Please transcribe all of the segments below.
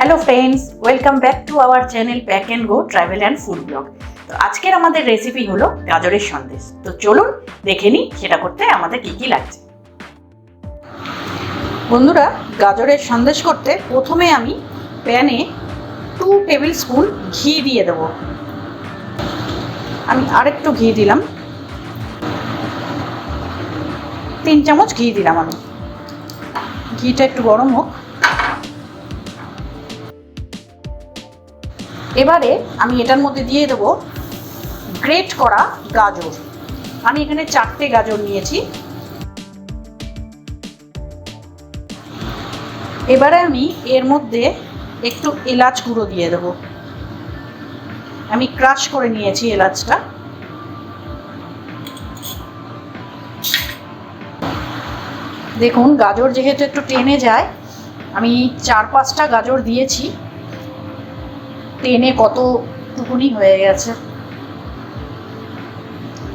Hello friends welcome back to our channel pack and go travel and food blog তো আজকের আমাদের recipe হলো গাজরের সন্দেশ। তো চলুন দেখে নিই সেটা করতে আমাদের কি কি লাগছে। বন্ধুরা, গাজরের সন্দেশ করতে প্রথমে আমি প্যানে টু টেবিল স্পুন ঘি দিয়ে দেবো। আমি আরেকটু ঘি দিলাম। তিন চামচ ঘি দিলাম আমি। ঘিটা একটু গরম হোক। এবারে আমি এটার মধ্যে দিয়ে দেবো গ্রেট করা গাজর। আমি এখানে চারটে গাজর নিয়েছি। এবারে আমি এর মধ্যে একটু এলাচ গুঁড়ো দিয়ে দেবো। আমি ক্রাশ করে নিয়েছি এলাচটা। দেখুন, গাজর যেহেতু একটু টেনে যায়, আমি চার পাঁচটা গাজর দিয়েছি। টেনে কতটুকুনি হয়ে গেছে?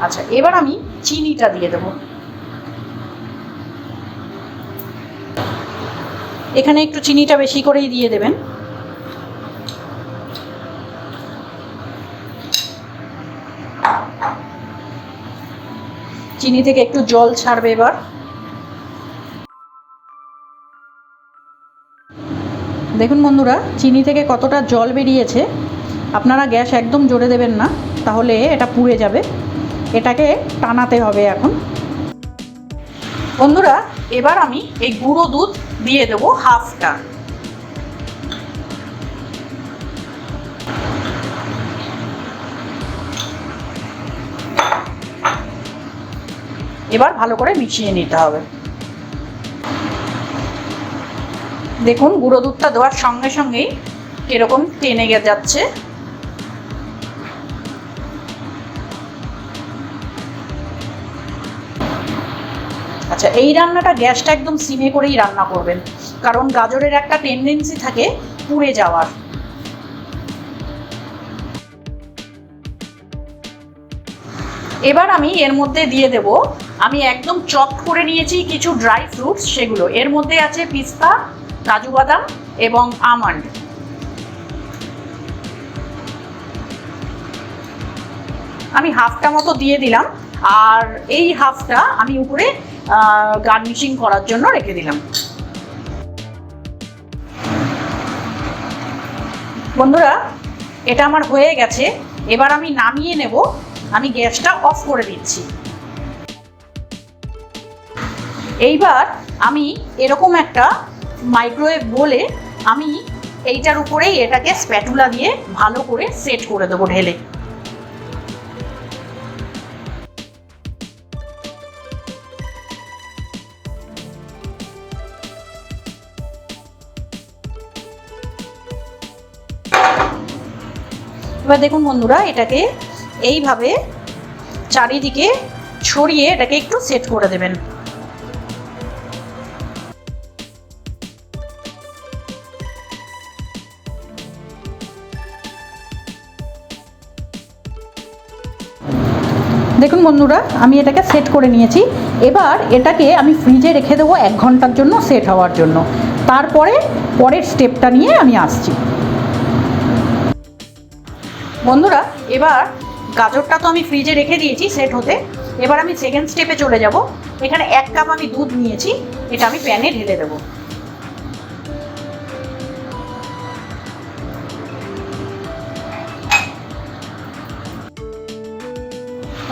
আচ্ছা এবার আমি চিনিটা দিয়ে দেবো। এখানে একটু চিনিটা বেশি করেই দিয়ে দেবেন। চিনি থেকে একটু জল ছাড়বে এবার। দেখুন বন্ধুরা, চিনি থেকে কতটা জল বেরিয়েছে, আপনারা গ্যাস একদম জোরে দেবেন না, তাহলে এটা পুড়ে যাবে। এটাকে টানাতে হবে এখন। বন্ধুরা, এবার আমি এই গুঁড়ো দুধ দিয়ে দেবো হাফটা। এবার ভালো করে মিশিয়ে নিতে হবে। দেখুন, গুঁড়ো দুধটা দেওয়ার সঙ্গে সঙ্গেই এরকম টেনে যাচ্ছে। আচ্ছা এই রান্নাটা গ্যাসটা একদম সিমে করেই রান্না করবেন। কারণ গাজরের একটা টেন্ডেন্সি থাকে পুড়ে যাওয়ার। এবার আমি এর মধ্যে দিয়ে দেব। আমি একদম চপ করে নিয়েছি কিছু ড্রাই ফ্রুটস সেগুলো। এর মধ্যে আছে পিস্তা কাজু বাদাম এবং আমন্ড। আমি হাফটা মতো দিয়ে দিলাম, আর এই হাফটা আমি উপরে গার্নিশিং করার জন্য রেখে দিলাম। বন্ধুরা, এটা আমার হয়ে গেছে। এবার আমি নামিয়ে নেব। আমি গ্যাসটা অফ করে দিচ্ছি। এইবার আমি এরকম একটা মাইক্রোওয়েভ বলে আমি এইটার উপরেই এটাকে স্প্যাটুলা দিয়ে ভালো করে সেট করে দেবো ঢেলে। এবার দেখুন বন্ধুরা, এটাকে এইভাবে চারিদিকে ছড়িয়ে এটাকে একটু সেট করে দেবেন। দেখুন বন্ধুরা, আমি এটাকে সেট করে নিয়েছি। এবার এটাকে আমি ফ্রিজে রেখে দেবো এক ঘণ্টার জন্য সেট হওয়ার জন্য। তারপরে পরের স্টেপটা নিয়ে আমি আসছি। বন্ধুরা, এবার গাজরটা তো আমি ফ্রিজে রেখে দিয়েছি সেট হতে। এবার আমি সেকেন্ড স্টেপে চলে যাব। এখানে এক কাপ আমি দুধ নিয়েছি, এটা আমি প্যানে ঢেলে দেবো।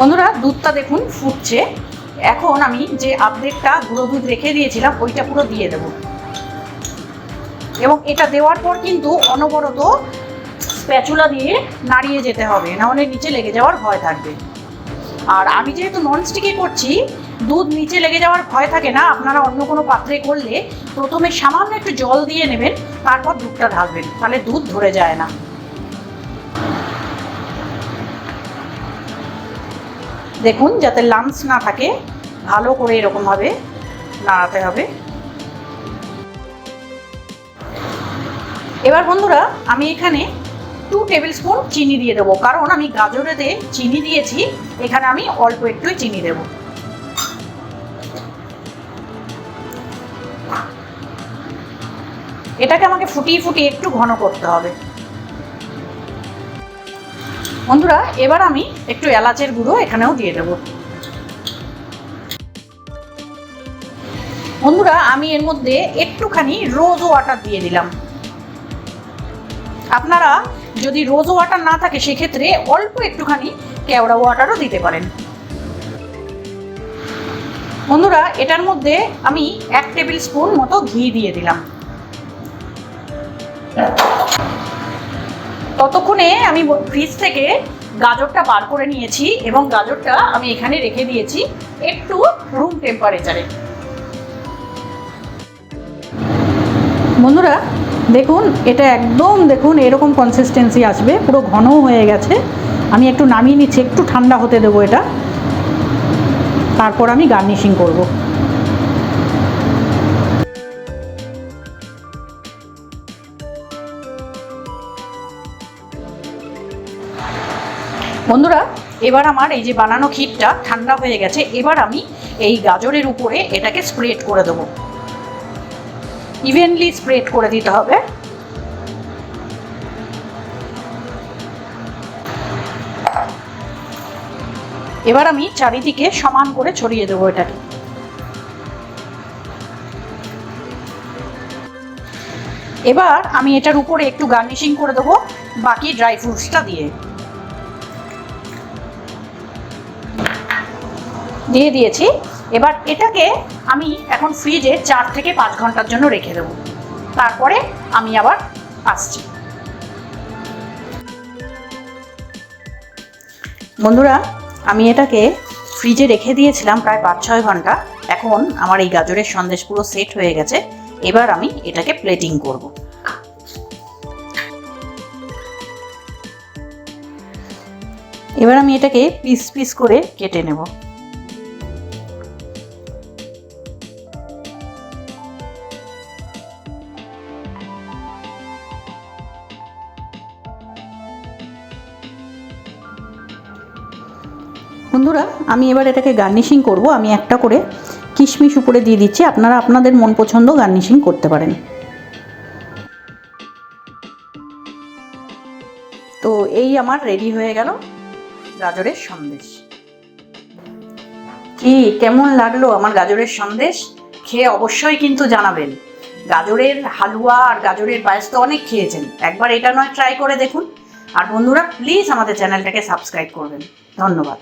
বন্ধুরা, দুধটা দেখুন ফুটছে। এখন আমি যে আপডেটটা গুঁড়ো দুধ রেখে দিয়েছিলাম, ওইটা পুরো দিয়ে দেবো। এবং এটা দেওয়ার পর কিন্তু অনবরত স্প্যাচুলা দিয়ে নাড়িয়ে যেতে হবে নাহলে নিচে লেগে যাওয়ার ভয় থাকবে। আর আমি যেহেতু ননস্টিকে করছি, দুধ নিচে লেগে যাওয়ার ভয় থাকে না, আপনারা অন্য কোনো পাত্রে করলে প্রথমে সামান্য একটু জল দিয়ে নেবেন, তারপর দুধটা ঢালবেন, তাহলে দুধ ধরে যায় না। দেখুন, যাতে লামস না থাকে, ভালো করে এরকমভাবে নাড়াতে হবে। এবার বন্ধুরা, আমি এখানে টু টেবিল স্পুন চিনি দিয়ে দেবো। কারণ আমি গাজরেতে চিনি দিয়েছি, এখানে আমি অল্প একটুই চিনি দেবো। এটাকে আমাকে ফুটিয়ে ফুটিয়ে একটু ঘন করতে হবে। বন্ধুরা, এবার আমি একটু এলাচের গুঁড়ো এখানেও দিয়ে দেবো। বন্ধুরা, আমি এর মধ্যে একটুখানি রোজ ওয়াটার দিয়ে দিলাম। আপনারা যদি রোজ ওয়াটার না থাকে, সেক্ষেত্রে অল্প একটুখানি কেওড়া ওয়াটারও দিতে পারেন। বন্ধুরা, এটার মধ্যে আমি এক টেবিল স্পুন মতো ঘি দিয়ে দিলাম। ততক্ষণে আমি ফ্রিজ থেকে গাজরটা বার করে নিয়েছি এবং গাজরটা আমি এখানে রেখে দিয়েছি একটু রুম টেম্পারেচারে বন্ধুরা, দেখুন, এটা একদম দেখুন এরকম কনসিস্টেন্সি আসবে, পুরো ঘন হয়ে গেছে। আমি একটু নামিয়ে নিচ্ছি, একটু ঠান্ডা হতে দেবো এটা। তারপর আমি গার্নিশিং করব। বন্ধুরা, এবার আমার এই যে বানানো ক্ষীরটা ঠান্ডা হয়ে গেছে, এবার আমি এই গাজরের উপরে এটাকে স্প্রেড করে দেবো। ইভেনলি স্প্রেড করে দিতে হবে। এবার আমি চারিদিকে সমান করে ছড়িয়ে দেবো এটাকে। এবার আমি এটার উপরে একটু গার্নিশিং করে দেবো বাকি ড্রাই ফ্রুটসটা দিয়ে। দিয়ে দিয়েছি। এবার এটাকে আমি এখন ফ্রিজে চার থেকে পাঁচ ঘণ্টার জন্য রেখে দেবো। তারপরে আমি আবার আসছি। বন্ধুরা, আমি এটাকে ফ্রিজে রেখে দিয়েছিলাম প্রায় পাঁচ ছয় ঘণ্টা। এখন আমার এই গাজরের সন্দেশ পুরো সেট হয়ে গেছে। এবার আমি এটাকে প্লেটিং করব। এবার আমি এটাকে পিস পিস করে কেটে নেব। বন্ধুরা, আমি এবার এটাকে গার্নিশিং করব। আমি একটা করে কিশমিশ উপরে দিয়ে দিচ্ছি। আপনারা আপনাদের মন পছন্দ গার্নিশিং করতে পারেন। তো এই আমার রেডি হয়ে গেল গাজরের সন্দেশ। কি, কেমন লাগল আমার গাজরের সন্দেশ? খেয়ে অবশ্যই কিন্তু জানাবেন। গাজরের হালুয়া আর গাজরের পায়েস তো অনেক খেয়েছেন। একবার এটা নয় ট্রাই করে দেখুন। আর বন্ধুরা প্লিজ আমাদের চ্যানেলটাকে সাবস্ক্রাইব করবেন। ধন্যবাদ।